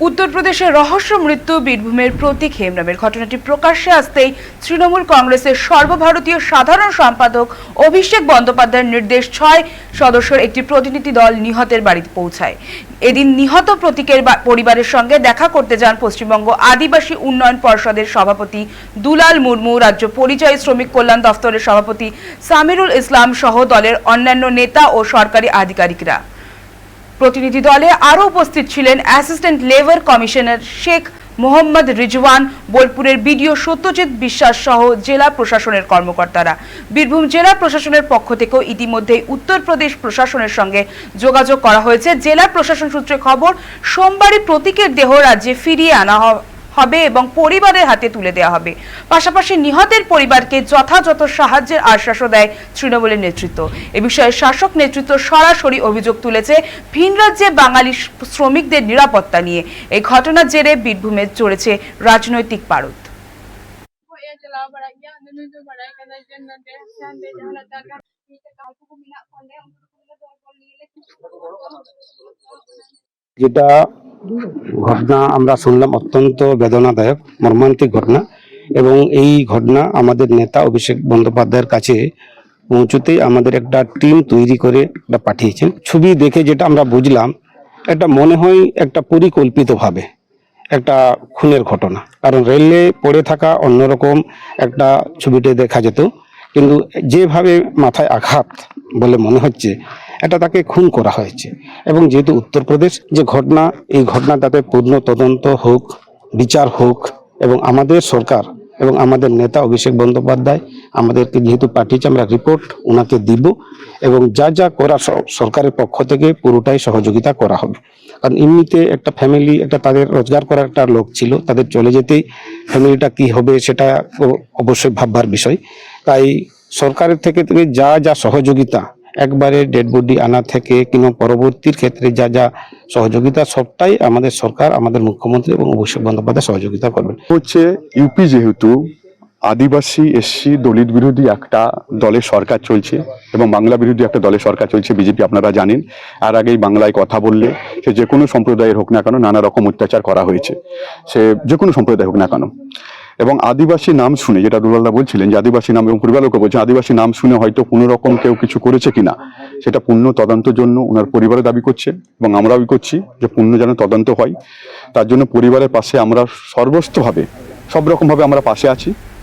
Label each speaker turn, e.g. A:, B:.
A: উত্তরপ্রদেশের রহস্য মৃত্যু, বীরভূমের প্রতীক হেমরামের ঘটনাটি প্রকাশ্যে আসতেই তৃণমূল কংগ্রেসের সর্বভারতীয় সাধারণ সম্পাদক অভিষেক বন্দ্যোপাধ্যায়ের নির্দেশ ছয় সদস্যের একটি প্রতিনিধি দল নিহতের বাড়িতে পৌঁছায়। এদিন নিহত প্রতীকের পরিবারের সঙ্গে দেখা করতে যান পশ্চিমবঙ্গ আদিবাসী উন্নয়ন পর্ষদের সভাপতি দুলাল মুর্মু, রাজ্য পরিযায়ী শ্রমিক কল্যাণ দফতরের সভাপতি সামিরুল ইসলাম সহ দলের অন্যান্য নেতা ও সরকারি আধিকারিকরা। প্রতিনিধি দলে আরও উপস্থিত ছিলেন assistant labour commissioner Sheikh Mohammad Rizwan, বোলপুরের বিডিও সত্যজিৎ বিশ্বাস সহ জেলা প্রশাসনের কর্মকর্তারা। বীরভূম জেলা প্রশাসনের পক্ষ থেকেও ইতিমধ্যেই উত্তরপ্রদেশ প্রশাসনের সঙ্গে যোগাযোগ করা হয়েছে। জেলা প্রশাসন সূত্রে খবর সোমবারই প্রতীকের দেহ রাজ্যে ফিরিয়ে আনা হবে এবং পরিবারের হাতে তুলে দেওয়া হবে। পাশাপাশি নিহতের পরিবারকে যথাযথ সাহায্যের আশ্বাসও দেয় তৃণমূলের নেতৃত্ব। এ বিষয়ে শাসক নেতৃত্ব সরাসরি অভিযোগ তুলেছে ভিন রাজ্যে বাঙালি শ্রমিকদের নিরাপত্তা নিয়ে। এই ঘটনার জেরে বীরভূমে চড়েছে রাজনৈতিক পারদ।
B: যেটা ঘটনা আমরা শুনলাম অত্যন্ত বেদনাদায়ক, মর্মান্তিক ঘটনা এবং এই ঘটনা আমাদের নেতা অভিষেক বন্দ্যোপাধ্যায়ের কাছে পৌঁছতেই আমাদের একটা টিম তৈরি করে এটা পাঠিয়েছেন। ছবি দেখে যেটা আমরা বুঝলাম এটা মনে হয় একটা পরিকল্পিতভাবে একটা খুনের ঘটনা। কারণ রেলে পড়ে থাকা অন্যরকম একটা ছবিতে দেখা যেত, কিন্তু যেভাবে মাথায় আঘাত বলে মনে হচ্ছে এটা তাকে খুন করা হয়েছে। এবং যেহেতু উত্তরপ্রদেশ যে ঘটনা, এই ঘটনা তাতে পূর্ণ তদন্ত হোক, বিচার হোক, এবং আমাদের সরকার এবং আমাদের নেতা অভিষেক বন্দ্যোপাধ্যায় আমাদেরকে যেহেতু পাঠিয়েছে, আমরা রিপোর্ট ওনাকে দিব এবং যা যা করা সরকারের পক্ষ থেকে পুরোটাই সহযোগিতা করা হবে। কারণ এমনিতে একটা ফ্যামিলি একটা তাদের রোজগার করার একটা লোক ছিল, তাদের চলে যেতেই ফ্যামিলিটা কি হবে সেটা অবশ্যই ভাববার বিষয়। তাই সরকারের থেকে যা যা সহযোগিতা একবারে ডেড বডি আনা থেকে কিংবা পরবর্তীর ক্ষেত্রে যা যা সহযোগিতা, সবটাই আমাদের সরকার, আমাদের মুখ্যমন্ত্রী এবং অভিষেক বন্দ্যোপাধ্যায় সহযোগিতা করবেন।
C: হচ্ছে ইউপি যেহেতু আদিবাসী এসসি দলিত বিরোধী একটা দলের সরকার চলছে এবং বাংলা বিরোধী একটা দলের সরকার চলছে, বিজেপি আপনারা জানেন। আর আগেই বাংলায় কথা বললে সে যে কোনো সম্প্রদায়ের হোক না কেন নানা রকম অত্যাচার করা হয়েছে। সে যে কোনো সম্প্রদায় হোক না কেন। এবং আদিবাসী নাম শুনে, যেটা দুলালদা বলছিলেন যে আদিবাসী নাম এবং পরিবারকে বলছেন, আদিবাসী নাম শুনে হয়তো কোনো রকম কেউ কিছু করেছে কিনা, সেটা পূর্ণ তদন্তের জন্য ওনার পরিবারে দাবি করছে এবং আমরাও করছি যে পূর্ণ যেন তদন্ত হয়। তার জন্য পরিবারের পাশে আমরা সর্বস্তভাবে সব রকমভাবে আমরা পাশে আছি।